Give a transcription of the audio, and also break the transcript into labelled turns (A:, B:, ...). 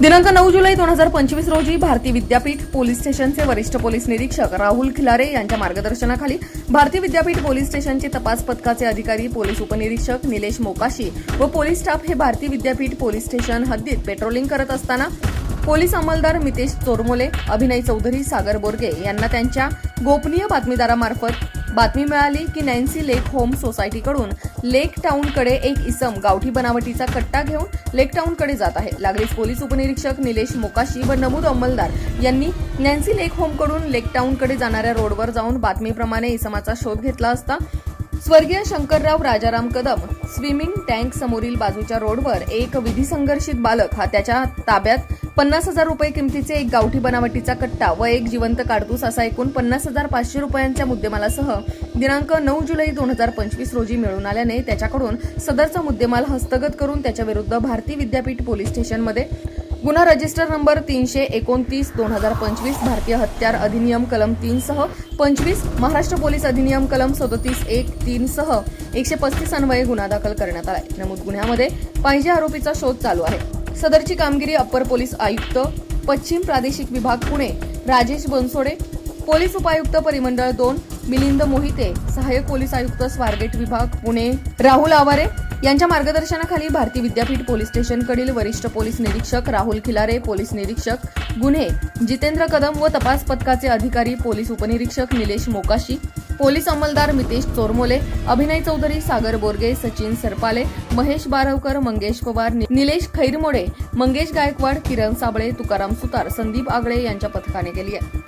A: दिनांक नऊ जुलै दोन हजार पंचवीस रोजी भारतीय विद्यापीठ पोलीस स्टेशनचे वरिष्ठ पोलीस निरीक्षक राहुल खिलारे यांच्या मार्गदर्शनाखाली भारतीय विद्यापीठ पोलीस स्टेशनचे तपास पथकाचे अधिकारी पोलीस उपनिरीक्षक निलेश मोकाशी व पोलीस स्टाफ हे भारतीय विद्यापीठ पोलीस स्टेशन हद्दीत पेट्रोलिंग करत असताना पोलीस अंमलदार मितेश चोरमोले अभिनय चौधरी सागर बोरगे यांना त्यांच्या गोपनीय बातमीदारामार्फत बातमी मिळाली की नॅन्सी लेक होम सोसायटीकडून लेक टाऊनकडे एक इसम गावठी बनावटीचा कट्टा घेऊन लेक टाऊनकडे जात आहे. लागलीच पोलीस उपनिरीक्षक निलेश मोकाशी व नमूद अंमलदार यांनी नॅन्सी लेक होमकडून लेक टाऊनकडे जाणाऱ्या रोडवर जाऊन बातमीप्रमाणे इसमाचा शोध घेतला असता स्वर्गीय शंकरराव राजाराम कदम स्विमिंग टँक समोरील बाजूच्या रोडवर एक विधी संघर्षित बालक हा त्याच्या ताब्यात पन्नास हजार रुपये किमतीचे एक गावठी बनावटीचा कट्टा व एक जिवंत काडतूस असा एकूण पन्नास हजार पाचशे रुपयांच्या मुद्देमालासह दिनांक नऊ जुलै दोन हजार पंचवीस रोजी मिळून आल्याने त्याच्याकडून सदरचा मुद्देमाल हस्तगत करून त्याच्या विरुद्ध भारती विद्यापीठ पोलीस स्टेशनमध्ये गुन्हा रजिस्टर नंबर तीनशे एकोणतीस दोन हजार पंचवीस भारतीय हत्यार अधिनियम कलम तीन सह पंचवीस महाराष्ट्र पोलीस अधिनियम कलम सदोतीस एक तीन सह एकशे पस्तीस अन्वये गुन्हा दाखल करण्यात आलाय. नमूद गुन्ह्यामध्ये पाहिजे आरोपीचा शोध चालू आहे. सदरची कामगिरी अप्पर पोलीस आयुक्त पश्चिम प्रादेशिक विभाग पुणे राजेश बनसोडे पोलीस उपायुक्त परिमंडळ दोन मिलिंद मोहिते सहाय्यक पोलीस आयुक्त स्वारगेट विभाग पुणे. राहुल आवारे यांच्या मार्गदर्शनाखाली भारती विद्यापीठ पोलीस स्टेशनकडील वरिष्ठ पोलीस निरीक्षक राहुल खिलारे पोलीस निरीक्षक गुन्हे जितेंद्र कदम व तपास पथकाचे अधिकारी पोलीस उपनिरीक्षक निलेश मोकाशी पोलीस अंमलदार मितेश चोरमोले अभिनय चौधरी सागर बोरगे सचिन सरपाले महेश बारवकर मंगेश पवार निलेश खैरमोडे मंगेश गायकवाड किरण साबळे तुकाराम सुतार संदीप आगळे यांच्या पथकाने केली आहे.